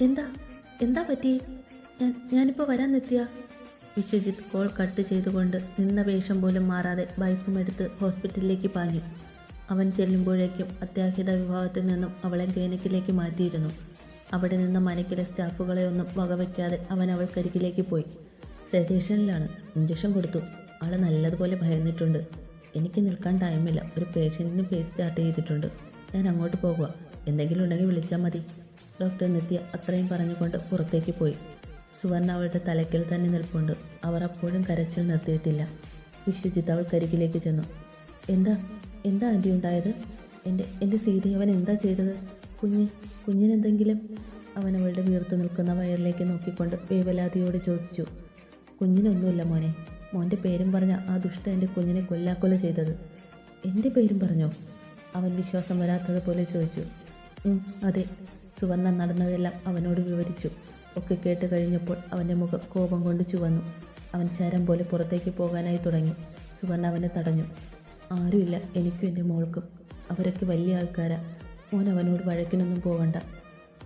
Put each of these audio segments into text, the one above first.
എന്താ? എന്താ പറ്റി? ഞാൻ ഞാനിപ്പോൾ വരാൻ എത്തിയ വിശ്വജിത്ത് കോൾ കട്ട് ചെയ്തുകൊണ്ട് നിന്ന വേഷം പോലും മാറാതെ ബൈക്കും എടുത്ത് ഹോസ്പിറ്റലിലേക്ക് പാഞ്ഞു. അവൻ ചെല്ലുമ്പോഴേക്കും അത്യാഹിത വിഭാഗത്തിൽ നിന്നും അവളെ ക്ലിനിക്കിലേക്ക് മാറ്റിയിരുന്നു. അവിടെ നിന്ന് മനക്കിലെ സ്റ്റാഫുകളെ ഒന്നും വകവയ്ക്കാതെ അവൻ അവൾക്കരികിലേക്ക് പോയി. സെഡേഷനിലാണ് ഇഞ്ചക്ഷൻ കൊടുത്തു. ആൾ നല്ലതുപോലെ ഭയന്നിട്ടുണ്ട്. എനിക്ക് നിൽക്കാൻ ടൈമില്ല ഒരു പേഷ്യന്റിന് ഫേസ് സ്റ്റാർട്ട് ചെയ്തിട്ടുണ്ട്. ഞാൻ അങ്ങോട്ട് പോകുക എന്തെങ്കിലും ഉണ്ടെങ്കിൽ വിളിച്ചാൽ മതി. ഡോക്ടർ നിത്യ അത്രയും പറഞ്ഞുകൊണ്ട് പുറത്തേക്ക് പോയി. സുവർണ അവളുടെ തലയ്ക്കൽ തന്നെ നിൽപ്പുണ്ട്. അവർ അപ്പോഴും കരച്ചിൽ നിർത്തിയിട്ടില്ല. വിശ്വജിത്ത് അവൾ കരികിലേക്ക് ചെന്നു. എന്താ? എന്താ ആന്റി ഉണ്ടായത്? എന്റെ എന്റെ സീതി അവൻ എന്താ ചെയ്തത്? കുഞ്ഞ് കുഞ്ഞിനെന്തെങ്കിലും അവൻ അവളുടെ വീർത്ത് നിൽക്കുന്ന വയറിലേക്ക് നോക്കിക്കൊണ്ട് വേവലാതിയോട് ചോദിച്ചു. കുഞ്ഞിനൊന്നുമില്ല മോനെ. മോന്റെ പേരും പറഞ്ഞ ആ ദുഷ്ട എന്റെ കുഞ്ഞിനെ കൊല്ലാക്കൊല ചെയ്തത്. എന്റെ പേരും പറഞ്ഞോ? അവൻ വിശ്വാസം വരാത്തതുപോലെ ചോദിച്ചു. "ഉം, അതെ. സുവർണ നടന്നതെല്ലാം അവനോട് വിവരിച്ചു. ഒക്കെ കേട്ട് കഴിഞ്ഞപ്പോൾ അവന്റെ മുഖം കോപം കൊണ്ട് ചുവന്നു. അവൻ ചരം പോലെ പുറത്തേക്ക് പോകാനായി തുടങ്ങി. സുവർണ അവനെ തടഞ്ഞു. ആരുമില്ല. എനിക്കും എന്റെ മോൾക്കും. അവരൊക്കെ വലിയ ആൾക്കാരാ. മോൻ അവനോട് വഴക്കിനൊന്നും പോകണ്ട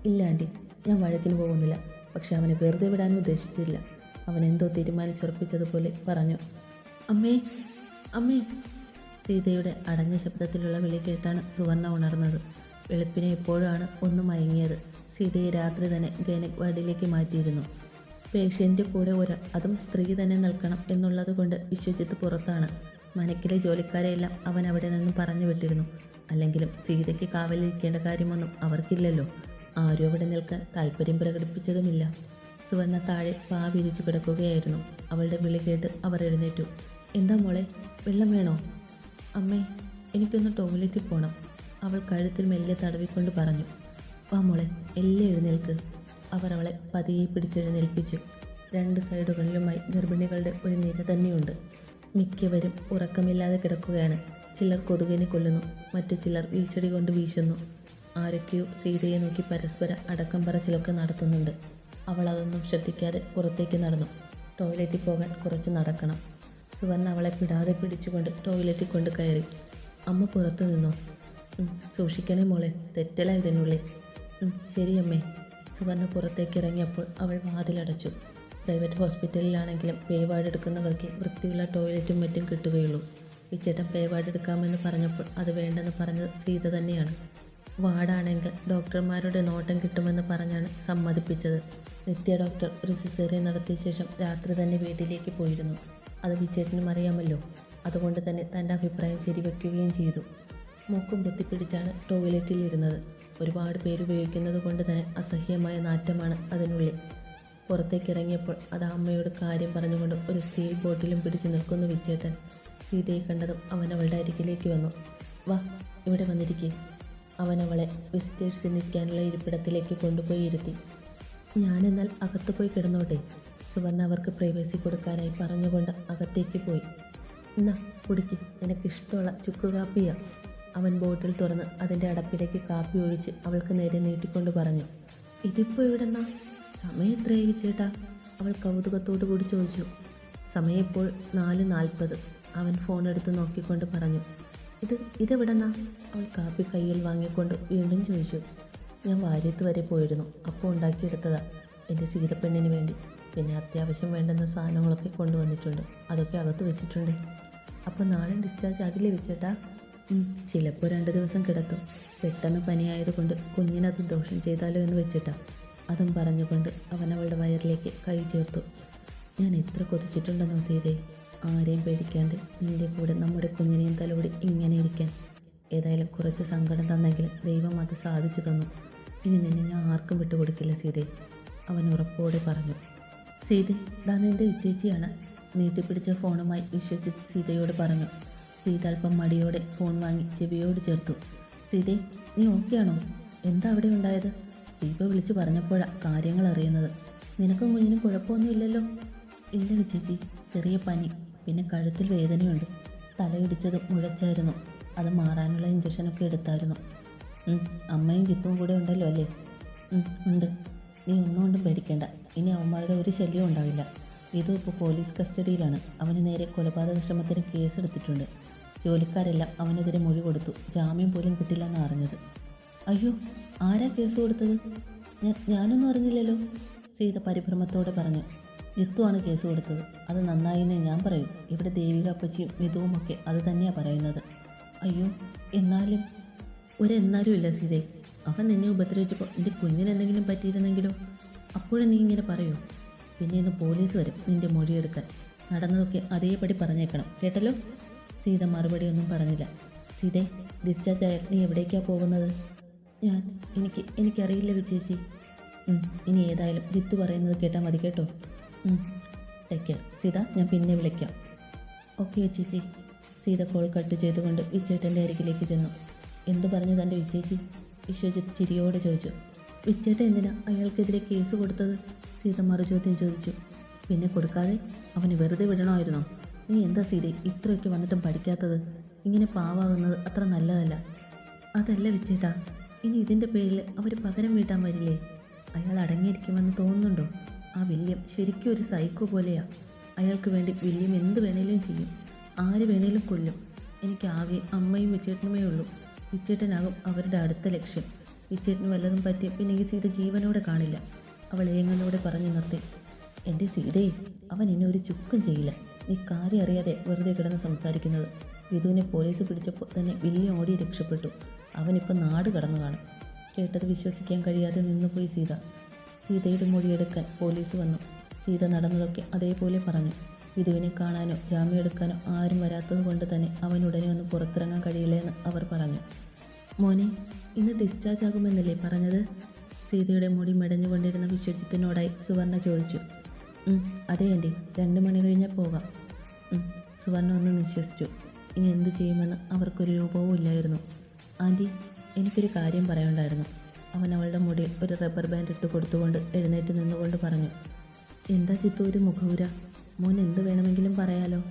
ഇല്ല ആന്റി. ഞാൻ വഴക്കിന് പോകുന്നില്ല. പക്ഷെ അവനെ വെറുതെ വിടാനും ഉദ്ദേശിച്ചില്ല അവൻ എന്തോ തീരുമാനിച്ചുറപ്പിച്ചതുപോലെ പറഞ്ഞു. അമ്മേ അമ്മേ. സീതയുടെ അടഞ്ഞ ശബ്ദത്തിലുള്ള വിളി കേട്ടാണ് സുവർണ ഉണർന്നത്. വെളുപ്പിനെ എപ്പോഴാണ് ഒന്ന് മയങ്ങിയത്. സീതയെ രാത്രി തന്നെ ഗൈനക് വാർഡിലേക്ക് മാറ്റിയിരുന്നു. പേഷ്യന്റെ കൂടെ ഒരാൾ അതും സ്ത്രീ തന്നെ നിൽക്കണം എന്നുള്ളത് കൊണ്ട് വിശ്വജിത്ത് പുറത്താണ്. മനക്കിലെ ജോലിക്കാരെയെല്ലാം അവൻ അവിടെ നിന്നും പറഞ്ഞു വിട്ടിരുന്നു. അല്ലെങ്കിലും സീതയ്ക്ക് കാവലിരിക്കേണ്ട കാര്യമൊന്നും അവർക്കില്ലല്ലോ. ആരും അവിടെ നിൽക്കാൻ താല്പര്യം പ്രകടിപ്പിച്ചതുമില്ല. സുവർണ താഴെ പാ വിരിച്ചു കിടക്കുകയായിരുന്നു. അവളുടെ വിളി കേട്ട് അവർ എഴുന്നേറ്റു. എന്താ മോളെ? വെള്ളം വേണോ? അമ്മേ എനിക്കൊന്ന് ടോയ്ലറ്റിൽ പോകണം അവൾ കഴുത്തിൽ മെല്ലെ തടവിക്കൊണ്ട് പറഞ്ഞു വാ മോളെ എല്ലാം എഴുന്നേൽക്ക്. അവർ അവളെ പതിയെ പിടിച്ചെഴുന്നേൽപ്പിച്ചു. രണ്ട് സൈഡുകളിലുമായി ഗർഭിണികളുടെ ഒരു നിര തന്നെയുണ്ട്. മിക്കവരും ഉറക്കമില്ലാതെ കിടക്കുകയാണ്. ചിലർ കൊതുകിനെ കൊല്ലുന്നു മറ്റു ചിലർ വീശടി കൊണ്ട് വീശുന്നു. ആരൊക്കെയോ സീതയെ നോക്കി പരസ്പരം അടക്കം പറച്ചിലൊക്കെ നടത്തുന്നുണ്ട്. അവൾ അതൊന്നും ശ്രദ്ധിക്കാതെ പുറത്തേക്ക് നടന്നു. ടോയ്ലറ്റിൽ പോകാൻ കുറച്ച് നടക്കണം. സുവർണ അവളെ പിടാതെ പിടിച്ചുകൊണ്ട് ടോയ്ലറ്റിൽ കൊണ്ട് കയറി. അമ്മ പുറത്തു നിന്നു. "ഉം, സൂക്ഷിക്കണേ മോളെ. തെറ്റല ഇതിനുള്ളിൽ. ശരിയമ്മേ സുവർണ പുറത്തേക്ക് ഇറങ്ങിയപ്പോൾ അവൾ വാതിലടച്ചു. പ്രൈവറ്റ് ഹോസ്പിറ്റലിലാണെങ്കിലും പേ വാർഡ് എടുക്കുന്നവർക്ക് വൃത്തിയുള്ള ടോയ്ലറ്റും മറ്റും കിട്ടുകയുള്ളൂ. ഇച്ചേട്ടൻ പേ വാർഡ് എടുക്കാമെന്ന് പറഞ്ഞപ്പോൾ അത് വേണ്ടെന്ന് പറഞ്ഞത് സീത തന്നെയാണ്. വാർഡാണെങ്കിൽ ഡോക്ടർമാരുടെ നോട്ടം കിട്ടുമെന്ന് പറഞ്ഞാണ് സമ്മതിപ്പിച്ചത്. നിത്യ ഡോക്ടർ ഒരു സിസേറിയൻ നടത്തിയ ശേഷം രാത്രി തന്നെ വീട്ടിലേക്ക് പോയിരുന്നു. അത് വിജയത്തിനും അറിയാമല്ലോ. അതുകൊണ്ട് തന്നെ തന്റെ അഭിപ്രായം ശരിവെക്കുകയും ചെയ്തു. മൂക്കും പൊത്തിപ്പിടിച്ചാണ് ടോയ്ലറ്റിൽ ഇരുന്നത്. ഒരുപാട് പേര് ഉപയോഗിക്കുന്നത് കൊണ്ട് തന്നെ അസഹ്യമായ നാറ്റമാണ് അതിനുള്ളിൽ. പുറത്തേക്ക് ഇറങ്ങിയപ്പോൾ അത് അമ്മയോട് കാര്യം പറഞ്ഞുകൊണ്ട് ഒരു സ്റ്റീൽ ബോട്ടിലും പിടിച്ചു നിൽക്കുന്നു വിച്ചേട്ടൻ സീതയെ കണ്ടതും അവൻ അവളുടെ അരികിലേക്ക് വന്നു. വാ ഇവിടെ വന്നിരിക്കേ. അവൻ അവളെ വിസിറ്റേഴ്സ് നിൽക്കാനുള്ള ഇരിപ്പിടത്തിലേക്ക് കൊണ്ടുപോയി ഇരുത്തി. ഞാനെന്നാൽ അകത്ത് പോയി കിടന്നോട്ടെ സുവർണ അവർക്ക് പ്രൈവസി കൊടുക്കാനായി പറഞ്ഞുകൊണ്ട് അകത്തേക്ക് പോയി. എന്നാ കുടിക്ക്. നിനക്ക് ഇഷ്ടമുള്ള ചുക്ക് കാപ്പിയാ. അവൻ ബോട്ടിൽ തുറന്ന് അതിന്റെ അടപ്പിലേക്ക് കാപ്പി ഒഴിച്ച് അവൾക്ക് നേരെ നീട്ടിക്കൊണ്ട് പറഞ്ഞു ഇതിപ്പോൾ എവിടെന്നാ? സമയം എത്രയായി ചേട്ടാ? അവൾ കൗതുകത്തോടു കൂടി ചോദിച്ചു. സമയം ഇപ്പോൾ നാല് നാൽപ്പത്. അവൻ ഫോൺ എടുത്ത് നോക്കിക്കൊണ്ട് പറഞ്ഞു ഇത് ഇതെവിടെന്നാ? അവൾ കാപ്പി കയ്യിൽ വാങ്ങിക്കൊണ്ട് വീണ്ടും ചോദിച്ചു ഞാൻ വാര്യത്ത് വരെ പോയിരുന്നു അപ്പോൾ ഉണ്ടാക്കിയെടുത്തതാ എന്റെ ചീരപ്പെണ്ണിന് വേണ്ടി. പിന്നെ അത്യാവശ്യം വേണ്ടുന്ന സാധനങ്ങളൊക്കെ കൊണ്ടുവന്നിട്ടുണ്ട് അതൊക്കെ അകത്ത് വെച്ചിട്ടുണ്ട്. അപ്പോൾ നാളെ ഡിസ്ചാർജ് ആകില്ലേ വെച്ചേട്ടാ ചിലപ്പോൾ രണ്ട് ദിവസം കിടത്തും പെട്ടെന്ന് പനിയായതുകൊണ്ട് കുഞ്ഞിനത് ദോഷം ചെയ്താലോ എന്ന് വെച്ചിട്ടാ. അതും പറഞ്ഞുകൊണ്ട് അവൻ അവളുടെ വയറിലേക്ക് കൈ ചേർത്തു. ഞാൻ എത്ര കൊതിച്ചിട്ടുണ്ടെന്നോ സീതേ ആരെയും പേടിക്കാണ്ട് നിന്റെ കൂടെ നമ്മുടെ കുഞ്ഞിനെയും തലോടി ഇങ്ങനെ ഇരിക്കാൻ. ഏതായാലും കുറച്ച് സങ്കടം തന്നെങ്കിലും ദൈവം അത് സാധിച്ചു തന്നു. ഇനി നിന്നെ ഞാൻ ആർക്കും വിട്ടുകൊടുക്കില്ല സീതേ അവൻ ഉറപ്പോടെ പറഞ്ഞു. സീതേ ദാ നിന്റെ ഇച്ചേച്ചിയാണ് നീട്ടിപ്പിടിച്ച ഫോണുമായി വിശ്വജിത്ത് സീതയോട് പറഞ്ഞു. സീത അല്പം മടിയോടെ ഫോൺ വാങ്ങി ചെവിയോട് ചേർത്തു. സീതേ നീ ഓക്കെയാണോ? എന്താ അവിടെ ഉണ്ടായത്? ദീപ വിളിച്ചു പറഞ്ഞപ്പോഴാ കാര്യങ്ങൾ അറിയുന്നത്. നിനക്കും കുഞ്ഞിനും കുഴപ്പമൊന്നുമില്ലല്ലോ? ഇല്ല വിച്ചേച്ചി ചെറിയ പനി പിന്നെ കഴുത്തിൽ വേദനയുണ്ട്. തലയിടിച്ചത് മുഴച്ചായിരുന്നു. അത് മാറാനുള്ള ഇഞ്ചക്ഷനൊക്കെ എടുത്തായിരുന്നു. അമ്മയും ചിപ്പും കൂടെ ഉണ്ടല്ലോ അല്ലേ? ഉണ്ട്. നീ ഒന്നുകൊണ്ടും പേടിക്കേണ്ട. ഇനി അവന്മാരുടെ ഒരു ശല്യവും ഉണ്ടാവില്ല. ഇതും ഇപ്പോൾ പോലീസ് കസ്റ്റഡിയിലാണ്. അവന് നേരെ കൊലപാതക ശ്രമത്തിന് കേസെടുത്തിട്ടുണ്ട്. ജോലിക്കാരെല്ലാം അവനെതിരെ മൊഴി കൊടുത്തു. ജാമ്യം പോലും കിട്ടില്ലെന്ന് അറിഞ്ഞത്. അയ്യോ ആരാ കേസ് കൊടുത്തത്? ഞാൻ ഞാനൊന്നും അറിഞ്ഞില്ലല്ലോ. സീത പരിഭ്രമത്തോടെ പറഞ്ഞു. ജിത്തുവാണ് കേസ് കൊടുത്തത്. അത് നന്നായിന്നേ ഞാൻ പറയൂ. ഇവിടെ ദേവിക അപ്പച്ചിയും മിതുവും ഒക്കെ അത് തന്നെയാണ് പറയുന്നത്. അയ്യോ എന്നാലും ഒരെന്നാലും ഇല്ല സീതേ. അവൻ നിന്നെ ഉപദ്രവിച്ചപ്പോൾ എന്റെ കുഞ്ഞിന് എന്തെങ്കിലും പറ്റിയിരുന്നെങ്കിലോ? അപ്പോഴും നീ ഇങ്ങനെ പറയൂ. പിന്നെ ഇന്ന് പോലീസ് വരും നിന്റെ മൊഴിയെടുക്കാൻ. നടന്നതൊക്കെ അതേപടി പറഞ്ഞേക്കണം. കേട്ടല്ലോ? സീത മറുപടി ഒന്നും പറഞ്ഞില്ല. സീതെ ഡിസ്ചാർജ് ആയ നീ എവിടേക്കാണ് പോകുന്നത്? ഞാൻ എനിക്ക് എനിക്കറിയില്ല വിജയച്ചി ഇനി ഏതായാലും ജിത്തു പറയുന്നത് കേട്ടാൽ മതി കേട്ടോ. ടേക്ക് കെയർ സീത ഞാൻ പിന്നെ വിളിക്കാം. ഓക്കെ വിച്ചേച്ചി സീത കോൾ കട്ട് ചെയ്തുകൊണ്ട് വിച്ചേട്ടന്റെ അരികിലേക്ക് ചെന്നു. എന്തു പറഞ്ഞു തന്റെ വിച്ചേച്ചി വിശ്വജിത്ത് ചിരിയോടെ ചോദിച്ചു. വിച്ചേട്ടൻ എന്തിനാ അയാൾക്കെതിരെ കേസ് കൊടുത്തത്? സീത മറുചോദ്യം ചോദിച്ചു. പിന്നെ കൊടുക്കാതെ അവന് വെറുതെ വിടണമായിരുന്നോ? നീ എന്താ സീതെ ഇത്രയൊക്കെ വന്നിട്ടും പഠിക്കാത്തത്? ഇങ്ങനെ പാവാകുന്നത് അത്ര നല്ലതല്ല. അതല്ല വിച്ചേട്ടാ ഇനി ഇതിന്റെ പേരിൽ അവർ പകരം വീട്ടാൻ വരില്ലേ? അയാൾ അടങ്ങിയിരിക്കുമെന്ന് തോന്നുന്നുണ്ടോ? ആ വില്യം ശരിക്കും ഒരു സൈക്കോ പോലെയാ. അയാൾക്ക് വേണ്ടി വില്യം എന്ത് വേണേലും ചെയ്യും. ആര് വേണേലും കൊല്ലും. എനിക്ക് ആകെ അമ്മയും വിച്ചേട്ടനുമേ ഉള്ളൂ. വിച്ചേട്ടനാകും അവരുടെ അടുത്ത ലക്ഷ്യം. വിച്ചേട്ടന് വല്ലതും പറ്റി പിന്നെ ഈ സീത ജീവനോടെ കാണില്ല. അവൾ ഏങ്ങലോടെ പറഞ്ഞു നിർത്തി എന്റെ സീതയെ അവൻ എന്നെ ഒരു ചുക്കും ചെയ്യില്ല. നീ കാര്യം അറിയാതെ വെറുതെ കിടന്ന് സംസാരിക്കുന്നത്. വിധുവിനെ പോലീസ് പിടിച്ചപ്പോൾ തന്നെ വലിയ ഓടി രക്ഷപ്പെട്ടു. അവനിപ്പോൾ നാട് കടന്നു കാണും. കേട്ടത് വിശ്വസിക്കാൻ കഴിയാതെ നിന്നുപോയി സീത. സീതയുടെ മൊഴിയെടുക്കാൻ പോലീസ് വന്നു. സീത നടന്നതൊക്കെ അതേപോലെ പറഞ്ഞു. വിധുവിനെ കാണാനോ ജാമ്യം എടുക്കാനോ ആരും വരാത്തത് കൊണ്ട് തന്നെ അവൻ ഉടനെ ഒന്ന് പുറത്തിറങ്ങാൻ കഴിയില്ല എന്ന് അവർ പറഞ്ഞു. മോനെ ഇന്ന് ഡിസ്ചാർജ് ആകുമെന്നല്ലേ പറഞ്ഞത്? സീതയുടെ മുടി മെടഞ്ഞുകൊണ്ടിരുന്ന വിശ്വജിത്തിനോടായി സുവർണ ചോദിച്ചു. "ഉം, അതെ ആന്റി രണ്ട് മണി കഴിഞ്ഞാൽ പോകാം. സുവർണ ഒന്ന് നിശ്വസിച്ചു. ഇനി എന്ത് ചെയ്യുമെന്ന് അവർക്കൊരു രൂപവും ഇല്ലായിരുന്നു. ആന്റി എനിക്കൊരു കാര്യം പറയണ്ടായിരുന്നു അവൻ അവളുടെ മുടിയിൽ ഒരു റബ്ബർ ബാൻഡ് ഇട്ട് കൊടുത്തുകൊണ്ട് എഴുന്നേറ്റ് നിന്നുകൊണ്ട് പറഞ്ഞു എന്താ ചിത്തു ഒരു മോൻ എന്ത് വേണമെങ്കിലും പറയാലോ?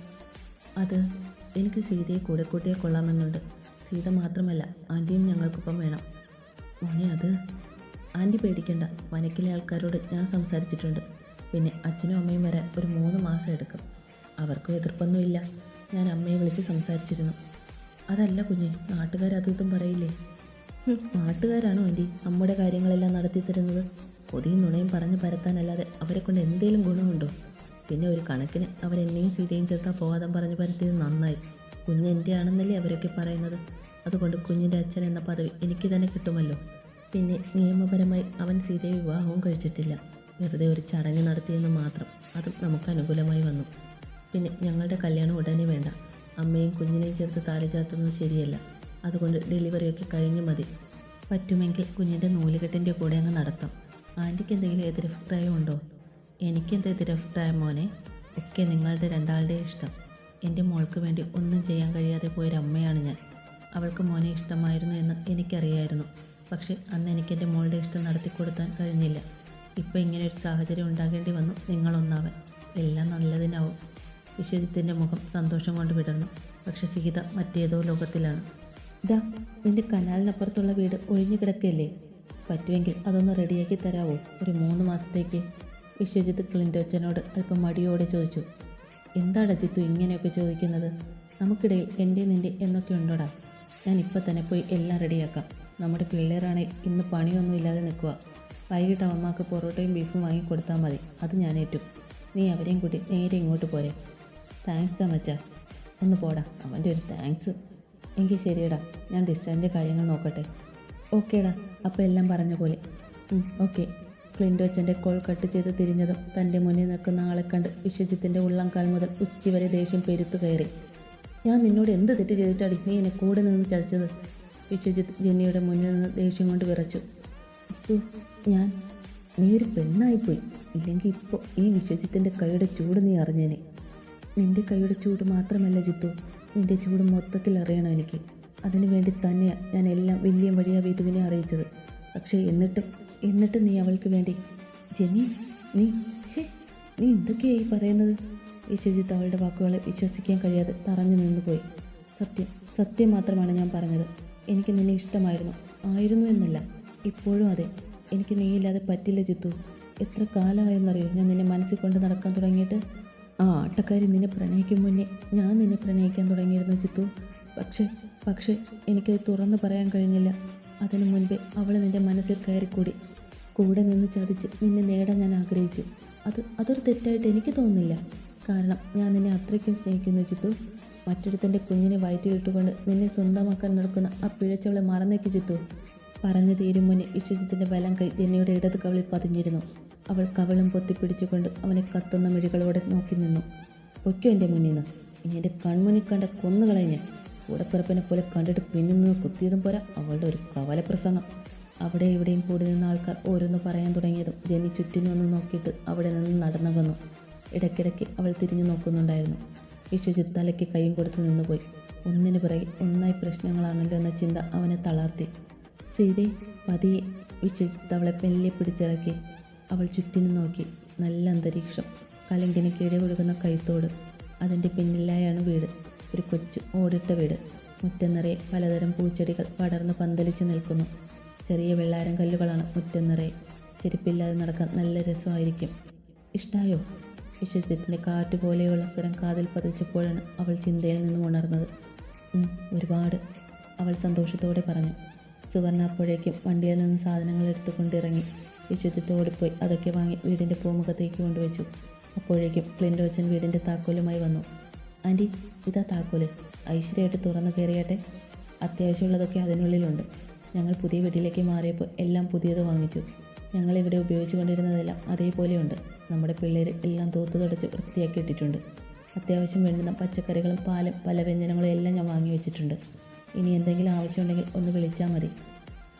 അത് എനിക്ക് സീതയെ കൂടെ കൂട്ടിയെ കൊള്ളാമെന്നുണ്ട്. സീത മാത്രമല്ല ആന്റിയും ഞങ്ങൾക്കൊപ്പം വേണം. മോനെ അത്? ആന്റി പേടിക്കണ്ട. വനക്കിലെ ആൾക്കാരോട് ഞാൻ സംസാരിച്ചിട്ടുണ്ട്. പിന്നെ അച്ഛനും അമ്മയും വരാൻ ഒരു മൂന്ന് മാസം എടുക്കും. അവർക്കും എതിർപ്പൊന്നുമില്ല. ഞാൻ അമ്മയെ വിളിച്ച് സംസാരിച്ചിരുന്നു. അതല്ല കുഞ്ഞെ നാട്ടുകാർ അതും പറയില്ലേ? നാട്ടുകാരാണോ ആന്റി നമ്മുടെ കാര്യങ്ങളെല്ലാം നടത്തി തരുന്നത്? കൊതിയും നുണയും പറഞ്ഞ് പരത്താനല്ലാതെ അവരെ കൊണ്ട് എന്തേലും ഗുണമുണ്ടോ? പിന്നെ ഒരു കണക്കിന് അവരെന്നെയും സീതയും ചേർത്താൽ പോവാതം പറഞ്ഞ് പരത്തിയത് നന്നായി. കുഞ്ഞ് എന്റെ ആണെന്നല്ലേ അവരൊക്കെ പറയുന്നത്? അതുകൊണ്ട് കുഞ്ഞിന്റെ അച്ഛൻ എന്ന പദവി എനിക്ക് തന്നെ കിട്ടുമല്ലോ. പിന്നെ നിയമപരമായി അവൻ സീതയെ വിവാഹവും കഴിച്ചിട്ടില്ല. വെറുതെ ഒരു ചടങ്ങ് നടത്തിയെന്ന് മാത്രം അതും നമുക്ക് അനുകൂലമായി വന്നു. പിന്നെ ഞങ്ങളുടെ കല്യാണം ഉടനെ വേണ്ട. അമ്മയും കുഞ്ഞിനെയും ചേർത്ത് താലി ചാർത്തുന്നത് ശരിയല്ല. അതുകൊണ്ട് ഡെലിവറിയൊക്കെ കഴിഞ്ഞു മതി. പറ്റുമെങ്കിൽ കുഞ്ഞിന്റെ നൂലുകെട്ടിന്റെ കൂടെ അങ്ങ് നടത്താം. ആന്റിക്ക് എന്തെങ്കിലും എതിരഭിപ്രായം ഉണ്ടോ? എനിക്കെന്ത് എതിരഭിപ്രായം മോനെ? ഒക്കെ നിങ്ങളുടെ രണ്ടാളുടെ ഇഷ്ടം. എന്റെ മോൾക്ക് വേണ്ടി ഒന്നും ചെയ്യാൻ കഴിയാതെ പോയൊരു അമ്മയാണ് ഞാൻ. അവൾക്ക് മോനെ ഇഷ്ടമായിരുന്നു എന്ന് എനിക്കറിയായിരുന്നു. പക്ഷേ അന്ന് എനിക്ക് എന്റെ മോളുടെ ഇഷ്ടം നടത്തി കൊടുക്കാൻ കഴിഞ്ഞില്ല. ഇപ്പോൾ ഇങ്ങനെ ഒരു സാഹചര്യം ഉണ്ടാകേണ്ടി വന്നു. നിങ്ങളൊന്നാവൻ. എല്ലാം നല്ലതിനാവും. വിശ്വജിത്തിന്റെ മുഖം സന്തോഷം കൊണ്ട് വിടർന്നു. പക്ഷെ സീത മറ്റേതോ ലോകത്തിലാണ്. ഇതാ നിന്റെ കനാലിനപ്പുറത്തുള്ള വീട് ഒഴിഞ്ഞു കിടക്കല്ലേ പറ്റുമെങ്കിൽ അതൊന്ന് റെഡിയാക്കി തരാവോ? ഒരു മൂന്ന് മാസത്തേക്ക്. വിശ്വജിത്ത് ക്ലിന്റോച്ചനോട് അല്പം മടിയോടെ ചോദിച്ചു. എന്താടാ ജിത്തു ഇങ്ങനെയൊക്കെ ചോദിക്കുന്നത്? നമുക്കിടയിൽ എന്റെ നിന്റെ എന്നൊക്കെ ഉണ്ടോടാ? ഞാൻ ഇപ്പം തന്നെ പോയി എല്ലാം റെഡിയാക്കാം. നമ്മുടെ പിള്ളേരാണെങ്കിൽ ഇന്ന് പണിയൊന്നും ഇല്ലാതെ നിൽക്കുക. വൈകിട്ട് അമ്മമാർക്ക് പൊറോട്ടയും ബീഫും വാങ്ങി കൊടുത്താൽ മതി. അത് ഞാൻ ഏറ്റു. നീ അവരെയും കൂട്ടി നേരെ ഇങ്ങോട്ട് പോരെ. താങ്ക്സ് തമച്ച മച്ചാ. ഒന്ന് പോടാ. അവന്റെ ഒരു താങ്ക്സ് എങ്കിൽ ശരിയടാ. ഞാൻ ഡിസ്ചാർജിന്റെ കാര്യങ്ങൾ നോക്കട്ടെ. ഓക്കേടാ. അപ്പോൾ എല്ലാം പറഞ്ഞ പോലെ. ഓക്കെ. ക്ലിന്റോച്ചന്റെ കോൾ കട്ട് ചെയ്ത് തിരിഞ്ഞതും തന്റെ മുന്നിൽ നിൽക്കുന്ന ആളെ കണ്ട് വിശ്വജിത്തിന്റെ ഉള്ളംകാൽ മുതൽ ഉച്ചി വരെ ദേഷ്യം പെരുത്തു കയറി. ഞാൻ നിന്നോട് എന്ത് തെറ്റ് ചെയ്തിട്ടാടി നീ എന്നെ കൂടെ നിന്ന് ചതിച്ചത്? വിശ്വജിത്ത് ജെന്നിയുടെ മുന്നിൽ നിന്ന് ദേഷ്യം കൊണ്ട് വിറച്ചു. ഞാൻ നീ പെണ്ണായിപ്പോയി. ഇല്ലെങ്കിൽ ഇപ്പോൾ ഈ വിശ്വജിത്തിന്റെ കൈയുടെ ചൂട് നീ അറിഞ്ഞേനെ. നിന്റെ കൈയുടെ ചൂട് മാത്രമല്ല ജിത്തു. നിന്റെ ചൂട് മൊത്തത്തിൽ അറിയണം എനിക്ക്. അതിനു വേണ്ടി തന്നെയാണ് ഞാൻ എല്ലാം വലിയ വഴിയാ വിധുവിനെ അറിയിച്ചത്. പക്ഷേ എന്നിട്ടും എന്നിട്ടും നീ അവൾക്ക് വേണ്ടി ജെനി നീ ശേ നീ എന്തൊക്കെയായി പറയുന്നത്? വിശ്വജിത്ത് അവളുടെ വാക്കുകളെ വിശ്വസിക്കാൻ കഴിയാതെ തറഞ്ഞു നിന്നുപോയി. സത്യം സത്യം മാത്രമാണ് ഞാൻ പറഞ്ഞത്. എനിക്ക് നിന്നെ ഇഷ്ടമായിരുന്നു. ആയിരുന്നു എന്നല്ല. ഇപ്പോഴും അതെ. എനിക്ക് നീയില്ലാതെ പറ്റില്ല ജിത്തു. എത്ര കാലമായെന്നറിയോ? ഞാൻ നിന്നെ മനസ്സിൽ കൊണ്ട് നടക്കാൻ തുടങ്ങിയിട്ട്. ആ ആട്ടക്കാരി നിന്നെ പ്രണയിക്കും മുന്നേ ഞാൻ നിന്നെ പ്രണയിക്കാൻ തുടങ്ങിയിരുന്നു ചിത്തു പക്ഷേ പക്ഷേ എനിക്കത് തുറന്നു പറയാൻ കഴിഞ്ഞില്ല. അതിനു മുൻപേ അവൾ നിന്റെ മനസ്സിൽ കയറിക്കൂടി. കൂടെ നിന്ന് ചതിച്ച് നിന്നെ നേടാൻ ഞാൻ ആഗ്രഹിച്ചു. അത് അതൊരു തെറ്റായിട്ട് എനിക്ക് തോന്നുന്നില്ല. കാരണം ഞാൻ നിന്നെ അത്രയ്ക്കും സ്നേഹിക്കുന്നു ചിത്തു മറ്റൊരുത്തന്റെ കുഞ്ഞിനെ വയറ്റിലിട്ടുകൊണ്ട് നിന്നെ സ്വന്തമാക്കാൻ നടക്കുന്ന ആ പിഴച്ചവളെ മറന്നേക്ക് ചിത്തു പറഞ്ഞു തീരും മുന്നേ വിശ്വജിത്തിന്റെ വലം കൈ ജെന്നിയുടെ ഇടത് കവിളിൽ പതിഞ്ഞിരുന്നു. അവൾ കവളും പൊത്തിപ്പിടിച്ചുകൊണ്ട് അവനെ കത്തുന്ന മിഴികളോടെ നോക്കി നിന്നു. പൊയ്ക്കോ എന്റെ മുന്നിൽ നിന്ന്. ഇനി എന്റെ കൺമുന്നിൽ കണ്ട കൊന്നുകളഞ്ഞ് കൂടപ്പിറപ്പിനെ പോലെ കണ്ടിട്ട് പിന്നിൽ നിന്ന് കുത്തിയതും പോരാ അവളുടെ ഒരു കവലപ്രസംഗം. അവിടെ ഇവിടെയും കൂടി നിന്ന ആൾക്കാർ ഓരോന്ന് പറയാൻ തുടങ്ങിയതും ജെന്നി ചുറ്റിനൊന്ന് നോക്കിയിട്ട് അവിടെ നിന്ന് നടന്നകന്നു. ഇടയ്ക്കിടയ്ക്ക് അവൾ തിരിഞ്ഞു നോക്കുന്നുണ്ടായിരുന്നു. വിശ്വജിത്ത് തലയ്ക്ക് കൈയും കൊടുത്ത് നിന്നുപോയി. ഒന്നിനു പിറകെ ഒന്നായി പ്രശ്നങ്ങളാണല്ലോ എന്ന ചിന്ത അവനെ തളർത്തി. സീതേ പതിയെ വിശ്വജിത്ത് അവളെ പെല്ലെ പിടിച്ചിറക്കി. അവൾ ചുറ്റിനും നോക്കി. നല്ല അന്തരീക്ഷം. കലങ്കിന് കീഴെ ഒഴുകുന്ന കൈത്തോട്. അതിന്റെ പിന്നിലായാണ് വീട്. ഒരു കൊച്ചു ഓടിട്ട വീട്. മുറ്റം നിറയെ പലതരം പൂച്ചെടികൾ പടർന്ന് പന്തലിച്ചു നിൽക്കുന്നു. ചെറിയ വെള്ളാരം കല്ലുകളാണ് മുറ്റം നിറയെ ചെരുപ്പില്ലാതെ നടക്കാൻ നല്ല രസമായിരിക്കും. ഇഷ്ടായോ? വിശ്വജിത്തിന്റെ കാറ്റ് പോലെയുള്ള സ്വരം കാതിൽ പതിച്ചപ്പോഴാണ് അവൾ ചിന്തയിൽ നിന്നും ഉണർന്നത്. ഒരുപാട്. അവൾ സന്തോഷത്തോടെ പറഞ്ഞു. സുവർണ വണ്ടിയിൽ നിന്ന് സാധനങ്ങൾ എടുത്തുകൊണ്ടിറങ്ങി വിശ്വജിത്ത് ഓടിപ്പോയി അതൊക്കെ വാങ്ങി വീടിന്റെ പൂമുഖത്തേക്ക് കൊണ്ടുവച്ചു. അപ്പോഴേക്കും ക്ലിൻഡോച്ചൻ വീടിന്റെ താക്കോലുമായി വന്നു. ആന്റി ഇതാ താക്കോൽ. ഐശ്വര്യമായിട്ട് തുറന്നു കയറിയാട്ടെ? അത്യാവശ്യമുള്ളതൊക്കെ അതിനുള്ളിലുണ്ട്. ഞങ്ങൾ പുതിയ വീട്ടിലേക്ക് മാറിയപ്പോൾ എല്ലാം പുതിയത് വാങ്ങിച്ചു. ഞങ്ങൾ ഇവിടെ ഉപയോഗിച്ചു കൊണ്ടിരുന്നതെല്ലാം അതേപോലെയുണ്ട്. നമ്മുടെ പിള്ളേർ എല്ലാം തൂത്ത് തുടച്ച് വൃത്തിയാക്കി ഇട്ടിട്ടുണ്ട്. അത്യാവശ്യം വേണ്ടുന്ന പച്ചക്കറികളും പാലും പല വ്യഞ്ജനങ്ങളും എല്ലാം ഞാൻ വാങ്ങി വെച്ചിട്ടുണ്ട്. ഇനി എന്തെങ്കിലും ആവശ്യമുണ്ടെങ്കിൽ ഒന്ന് വിളിച്ചാൽ മതി.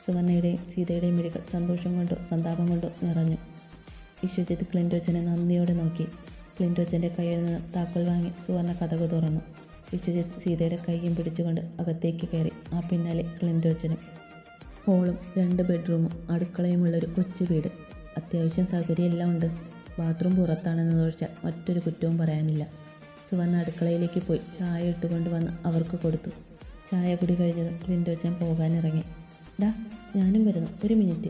സുവർണയുടെയും സീതയുടെയും മിഴികൾ സന്തോഷം കൊണ്ടോ സന്താപം കൊണ്ടോ നിറഞ്ഞു. വിശ്വജിത്ത് ക്ലിന്റോച്ചനെ നന്ദിയോടെ നോക്കി. ക്ലിന്റോച്ചന്റെ കയ്യിൽ നിന്ന് താക്കോൽ വാങ്ങി സുവർണ കഥകു തുറന്നു. വിശ്വജിത്ത് സീതയുടെ കൈയും പിടിച്ചുകൊണ്ട് അകത്തേക്ക് കയറി. ആ പിന്നാലെ ക്ലിന്റോച്ചനും ഹോളും രണ്ട് ബെഡ്റൂമും അടുക്കളയുമുള്ളൊരു കൊച്ചു വീട്. അത്യാവശ്യം സൗകര്യമെല്ലാം ഉണ്ട്. ബാത്റൂം പുറത്താണെന്ന് ഒഴിച്ചാൽ മറ്റൊരു കുറ്റവും പറയാനില്ല. സുവർണ അടുക്കളയിലേക്ക് പോയി ചായ ഇട്ടുകൊണ്ട് വന്ന് അവർക്ക് കൊടുത്തു. ചായ കുടി കഴിഞ്ഞതും ക്ലിന്റോച്ചൻ പോകാനിറങ്ങി. ഡാ ഞാനും വരുന്നു. ഒരു മിനിറ്റ്.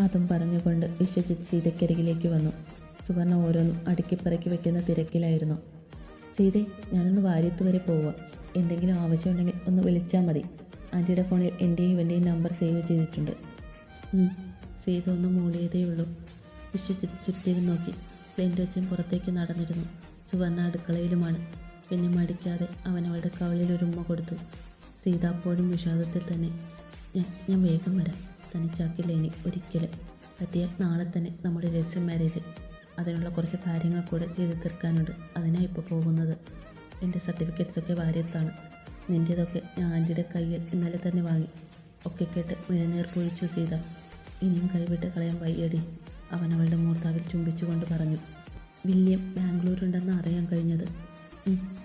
അതും പറഞ്ഞുകൊണ്ട് വിശ്വജിത്ത് സീതയ്ക്കരികിലേക്ക് വന്നു. സുവർണ ഓരോന്നും അടുക്കിപ്പറക്കി വെക്കുന്ന തിരക്കിലായിരുന്നു. സീതേ ഞാനൊന്ന് വാര്യത്ത് വരെ പോവുക എന്തെങ്കിലും ആവശ്യമുണ്ടെങ്കിൽ ഒന്ന് വിളിച്ചാൽ മതി. ആന്റിയുടെ ഫോണിൽ എന്റെയും ഇവന്റെയും നമ്പർ സേവ് ചെയ്തിട്ടുണ്ട്. സീത ഒന്ന് മൂളിയതേയുള്ളൂ വിശ്വജിത്ത് ചുറ്റിലും നോക്കി. പ്ലെയിന്റോച്ചൻ പുറത്തേക്ക് നടന്നിരുന്നു. സുവർണ അടുക്കളയിലുമാണ്. പിന്നെ മടിക്കാതെ അവൻ അവളുടെ കവളിൽ ഒരു ഉമ്മ കൊടുത്തു. സീത അപ്പോഴും വിഷാദത്തിൽ തന്നെ. ഞാൻ വേഗം വരാം. തനിച്ചാക്കില്ല ഇനി ഒരിക്കലും. പറ്റിയാൽ നാളെ തന്നെ നമ്മുടെ രജിസ്റ്റർ മാരേജ് അതിനുള്ള കുറച്ച് കാര്യങ്ങൾ കൂടെ ചെയ്ത് തീർക്കാനുണ്ട്. അതിനാണ് ഇപ്പോൾ പോകുന്നത്. എന്റെ സർട്ടിഫിക്കറ്റ്സൊക്കെ വാര്യത്താണ്. നിന്റേതൊക്കെ ഞാൻ ആന്റിയുടെ കയ്യിൽ ഇന്നലെ തന്നെ വാങ്ങി. ഒക്കെ കേട്ട് മിഴനീർ പൊഴിച്ചു സീത. ഇനിയും കൈവിട്ട് കളയാൻ വയ്യടി. അവൻ അവളുടെ മൂർത്താവിൽ ചുംബിച്ചുകൊണ്ട് പറഞ്ഞു. വില്യം ബാംഗ്ലൂരുണ്ടെന്ന് അറിയാൻ കഴിഞ്ഞത്.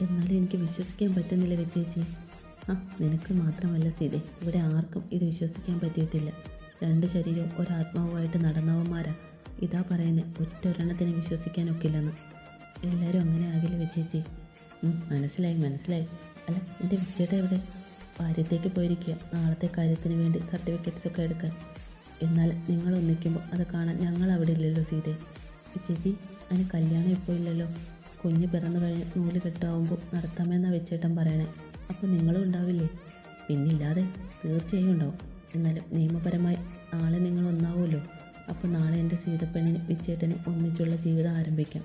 എന്നാലും എനിക്ക് വിശ്വസിക്കാൻ പറ്റുന്നില്ല വിജയിച്ചി ആ നിനക്ക് മാത്രമല്ല സീതെ. ഇവിടെ ആർക്കും ഇത് വിശ്വസിക്കാൻ പറ്റിയിട്ടില്ല. രണ്ട് ശരീരവും ഒരാത്മാവുമായിട്ട് നടന്നവന്മാരാ. ഇതാ പറയുന്നത് ഒറ്റൊരെണ്ണത്തിന് വിശ്വസിക്കാനൊക്കില്ലെന്ന്. എല്ലാവരും അങ്ങനെ ആകില്ല വിജയിച്ചി മനസ്സിലായി മനസ്സിലായി. അല്ല എന്റെ വിജയേട്ട എവിടെ? ഭാര്യത്തേക്ക് പോയിരിക്കുക. നാളത്തെ കാര്യത്തിന് വേണ്ടി സർട്ടിഫിക്കറ്റ്സ് ഒക്കെ എടുക്കാൻ. എന്നാൽ നിങ്ങൾ ഒന്നിക്കുമ്പോൾ അത് കാണാൻ ഞങ്ങൾ അവിടെ ഇല്ലല്ലോ സീതെ. ചേച്ചി അതിന് കല്യാണം ഇപ്പോൾ ഇല്ലല്ലോ. കുഞ്ഞ് പിറന്നു കഴിഞ്ഞ് നൂൽ കെട്ടാവുമ്പോൾ നടത്താമെന്നാണ് വെച്ചേട്ടൻ പറയണേ. അപ്പോൾ നിങ്ങളും ഉണ്ടാവില്ലേ? പിന്നില്ലാതെ തീർച്ചയായും ഉണ്ടാവും. എന്നാലും നിയമപരമായി നാളെ നിങ്ങൾ ഒന്നാവുമല്ലോ. അപ്പോൾ നാളെ എന്റെ സീതപ്പെണ്ണിനും വിച്ചേട്ടനും ഒന്നിച്ചുള്ള ജീവിതം ആരംഭിക്കാം.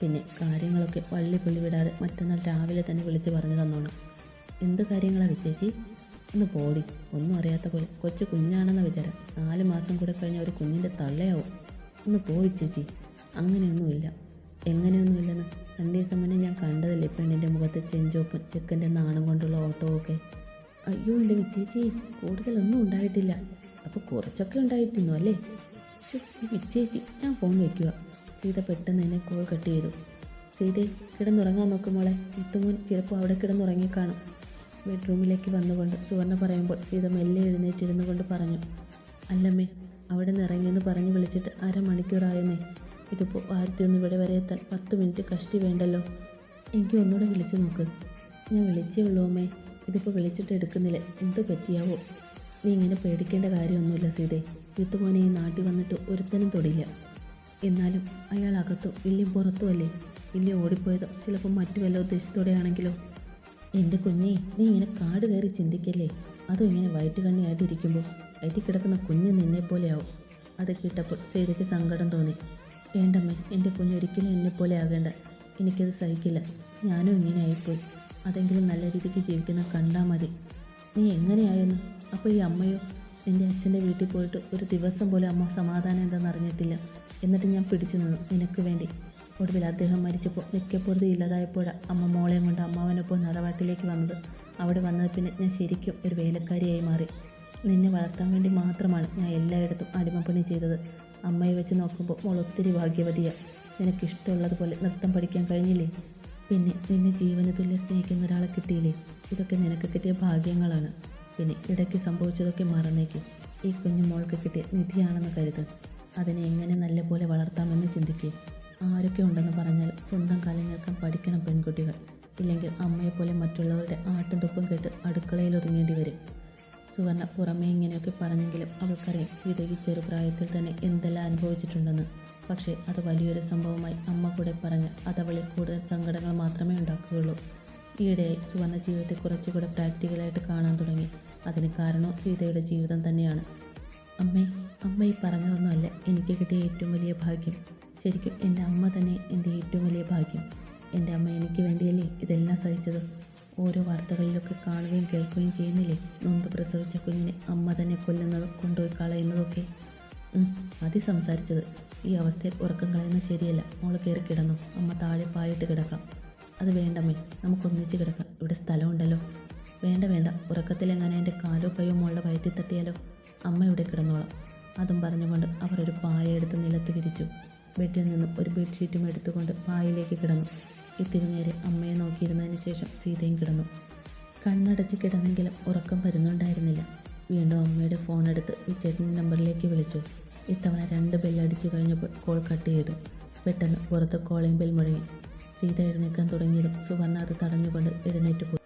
പിന്നെ കാര്യങ്ങളൊക്കെ വള്ളി പുള്ളി വിടാതെ മറ്റന്നാൾ രാവിലെ തന്നെ വിളിച്ച് പറഞ്ഞു തന്നോണം. എന്ത് കാര്യങ്ങളാണ് വിച്ചേച്ചി? ഒന്ന് പോടി. ഒന്നും അറിയാത്ത പോലെ കൊച്ചു കുഞ്ഞാണെന്ന വിചാരം. നാല് മാസം കൂടെ കഴിഞ്ഞ ഒരു കുഞ്ഞിന്റെ തള്ളയാവും. ഒന്ന് പോയി ചേച്ചി അങ്ങനെയൊന്നുമില്ല. എങ്ങനെയൊന്നുമില്ലെന്ന്. മുന്നേ ഞാൻ കണ്ടതല്ലേ പെണ്ണിന്റെ മുഖത്ത് ചെഞ്ചോപ്പും ചെക്കന്റെ നാണം കൊണ്ടുള്ള ഓട്ടോ ഒക്കെ അയ്യോ എന്റെ വിച്ചേച്ചി കൂടുതലൊന്നും ഉണ്ടായിട്ടില്ല. അപ്പോൾ കുറച്ചൊക്കെ ഉണ്ടായിരുന്നു അല്ലേ? വിച്ചേച്ചി ഞാൻ ഫോൺ വയ്ക്കുക സീത പെട്ടെന്ന് എന്നെ കോൾ കട്ട് ചെയ്തു. സീതേ കിടന്നുറങ്ങാൻ നോക്കുമോളെ മുത്തുമോൻ ചിലപ്പോൾ അവിടെ കിടന്നുറങ്ങിക്കാണും ബെഡ്റൂമിലേക്ക് വന്നുകൊണ്ട് സുവർണ പറയുമ്പോൾ സീത മെല്ലെ എഴുന്നേറ്റിരുന്നു കൊണ്ട് പറഞ്ഞു അല്ലമ്മേ അവിടെ നിന്ന് ഇറങ്ങിയെന്ന് പറഞ്ഞ് വിളിച്ചിട്ട് അരമണിക്കൂറായെന്നേ ഇതിപ്പോൾ ഒന്ന് ഇവിടെ വരെ എത്താൻ പത്ത് മിനിറ്റ് കഷ്ടി വേണ്ടല്ലോ. എനിക്ക് ഒന്നുകൂടെ വിളിച്ചു നോക്ക്. ഞാൻ വിളിച്ചേ ഉള്ളൂ അമ്മേ. ഇതിപ്പോൾ വിളിച്ചിട്ട് എടുക്കുന്നില്ല. എന്ത് പറ്റിയാവോ? നീ ഇങ്ങനെ പേടിക്കേണ്ട കാര്യമൊന്നുമില്ല സീതേ. യുത്തുമോനെ ഈ നാട്ടിൽ വന്നിട്ട് ഒരുത്തനും തൊടിയില്ല എന്നാലും അയാൾ അകത്തും ഇല്ലേ പുറത്തും അല്ലേ? ഇല്ലേ ഓടിപ്പോയതോ ചിലപ്പോൾ മറ്റു വല്ല ഉദ്ദേശത്തോടെയാണെങ്കിലോ? എന്റെ കുഞ്ഞേ നീ ഇങ്ങനെ കാട് കയറി ചിന്തിക്കല്ലേ? അതും ഇങ്ങനെ വയറ്റുകണ്ണിയായിട്ടിരിക്കുമ്പോൾ അയറ്റി കിടക്കുന്ന കുഞ്ഞ് നിന്നെ പോലെയാവും അത് കേട്ടപ്പോൾ സീതയ്ക്ക് സങ്കടം തോന്നി. വേണ്ടമ്മേ എന്റെ കുഞ്ഞൊരിക്കലും എന്നെപ്പോലെ ആകേണ്ട. എനിക്കത് സഹിക്കില്ല. ഞാനും ഇങ്ങനെ ആയിപ്പോയി. അതെങ്കിലും നല്ല രീതിക്ക് ജീവിക്കുന്ന കണ്ടാൽ മതി. നീ എങ്ങനെയായിരുന്നു അപ്പോൾ ഈ അമ്മയോ എന്റെ അച്ഛന്റെ വീട്ടിൽ പോയിട്ട് ഒരു ദിവസം പോലും അമ്മ സമാധാനം എന്താണെന്ന് അറിഞ്ഞിട്ടില്ല. എന്നിട്ട് ഞാൻ പിടിച്ചു നിന്നു നിനക്ക് വേണ്ടി. ഒടുവിൽ അദ്ദേഹം മരിച്ചപ്പോൾ മിക്കപ്പൊറുതി ഇല്ലാതായപ്പോഴാണ് അമ്മ മോളെയും കൊണ്ട് അമ്മാവനൊപ്പം നിറവാട്ടിലേക്ക് വന്നത്. അവിടെ വന്നത് പിന്നെ ഞാൻ ശരിക്കും ഒരു വേലക്കാരിയായി മാറി. നിന്നെ വളർത്താൻ വേണ്ടി മാത്രമാണ് ഞാൻ എല്ലായിടത്തും അടിമപ്പണി ചെയ്തത്. അമ്മയെ വെച്ച് നോക്കുമ്പോൾ മോൾ ഒത്തിരി ഭാഗ്യവതിയാണ് നിനക്ക് ഇഷ്ടമുള്ളതുപോലെ നൃത്തം പഠിക്കാൻ കഴിഞ്ഞില്ലേ? പിന്നെ നിന്നെ ജീവന തുല്യം സ്നേഹിക്കുന്ന ഒരാളെ കിട്ടിയില്ലേ? ഇതൊക്കെ നിനക്ക് കിട്ടിയ ഭാഗ്യങ്ങളാണ്. പിന്നെ ഇടയ്ക്ക് സംഭവിച്ചതൊക്കെ മറന്നേക്ക്. ഈ കുഞ്ഞു മോൾക്ക് കിട്ടിയ നിധിയാണെന്ന് കരുത്. അതിനെ എങ്ങനെ നല്ല പോലെ വളർത്താമെന്ന് ചിന്തിക്കുക ആരൊക്കെ ഉണ്ടെന്ന് പറഞ്ഞാൽ സ്വന്തം കാലിൽ നിൽക്കാൻ പഠിക്കണം പെൺകുട്ടികൾ. ഇല്ലെങ്കിൽ അമ്മയെപ്പോലെ മറ്റുള്ളവരുടെ ആട്ടും തുപ്പും കേട്ട് അടുക്കളയിൽ ഒതുങ്ങേണ്ടി വരും. സുവർണ പുറമേ ഇങ്ങനെയൊക്കെ പറഞ്ഞെങ്കിലും അവൾക്കറിയാം സീതയ്ക്ക് ചെറുപ്രായത്തിൽ തന്നെ എന്തെല്ലാം അനുഭവിച്ചിട്ടുണ്ടെന്ന്. പക്ഷേ അത് വലിയൊരു സംഭവമായി അമ്മ കൂടെ പറഞ്ഞ് അതവളിൽ കൂടുതൽ സങ്കടങ്ങൾ മാത്രമേ ഉണ്ടാക്കുകയുള്ളൂ. ഈയിടെയായി സുവർണ ജീവിതത്തെ കുറച്ചുകൂടെ പ്രാക്ടിക്കലായിട്ട് കാണാൻ തുടങ്ങി. അതിന് കാരണം സീതയുടെ ജീവിതം തന്നെയാണ്. അമ്മേ അമ്മ ഈ പറഞ്ഞതൊന്നുമല്ല. എനിക്ക് കിട്ടിയ ഏറ്റവും വലിയ ഭാഗ്യം. ശരിക്കും എന്റെ അമ്മ തന്നെ എന്റെ ഏറ്റവും വലിയ ഭാഗ്യം. എന്റെ അമ്മ എനിക്ക് വേണ്ടിയല്ലേ ഇതെല്ലാം സഹിച്ചത്? ഓരോ വാർത്തകളിലൊക്കെ കാണുകയും കേൾക്കുകയും ചെയ്യുന്നില്ലേ? നൊന്ത് പ്രസവിച്ച കുഞ്ഞിനെ അമ്മ തന്നെ കൊല്ലുന്നതും കൊണ്ടുപോയി കളയുന്നതൊക്കെ. അതി സംസാരിച്ചത്. ഈ അവസ്ഥയിൽ ഉറക്കം കളയുന്നത് ശരിയല്ല. മോൾ കയറി കിടന്നു. അമ്മ താഴെ പായിട്ട് കിടക്കാം. അത് വേണ്ടമ്മേ നമുക്ക് ഒന്നിച്ച് കിടക്കാം. ഇവിടെ സ്ഥലമുണ്ടല്ലോ. വേണ്ട വേണ്ട. ഉറക്കത്തിലെങ്ങനെ എന്റെ കാലോ കൈയോ മോളുടെ വയറ്റിൽ തട്ടിയാലോ അമ്മ ഇവിടെ കിടന്നോളാം. അതും പറഞ്ഞുകൊണ്ട് അവർ ഒരു പായ എടുത്ത് നിലത്ത് വിരിച്ചു. ബെഡിൽ നിന്നും ഒരു ബെഡ്ഷീറ്റും എടുത്തുകൊണ്ട് പായയിലേക്ക് കിടന്നു. ഇത്തിരി നേരെ അമ്മയെ നോക്കിയിരുന്നതിന് ശേഷം സീതയും കിടന്നു. കണ്ണടച്ച് കിടന്നെങ്കിലും ഉറക്കം വരുന്നുണ്ടായിരുന്നില്ല. വീണ്ടും അമ്മയുടെ ഫോൺ എടുത്ത് വിച്ചേട്ടന്റെ നമ്പറിലേക്ക് വിളിച്ചു. ഇത്തവണ രണ്ട് ബെല്ലടിച്ചു കഴിഞ്ഞപ്പോൾ കോൾ കട്ട് ചെയ്തു. പെട്ടെന്ന് പുറത്ത് കോളിംഗ് ബെൽ മുഴങ്ങി. സീത എഴുന്നേക്കാൻ തുടങ്ങിയതും സുവർണ അത് തടഞ്ഞുകൊണ്ട് എഴുന്നേറ്റ് പോയി.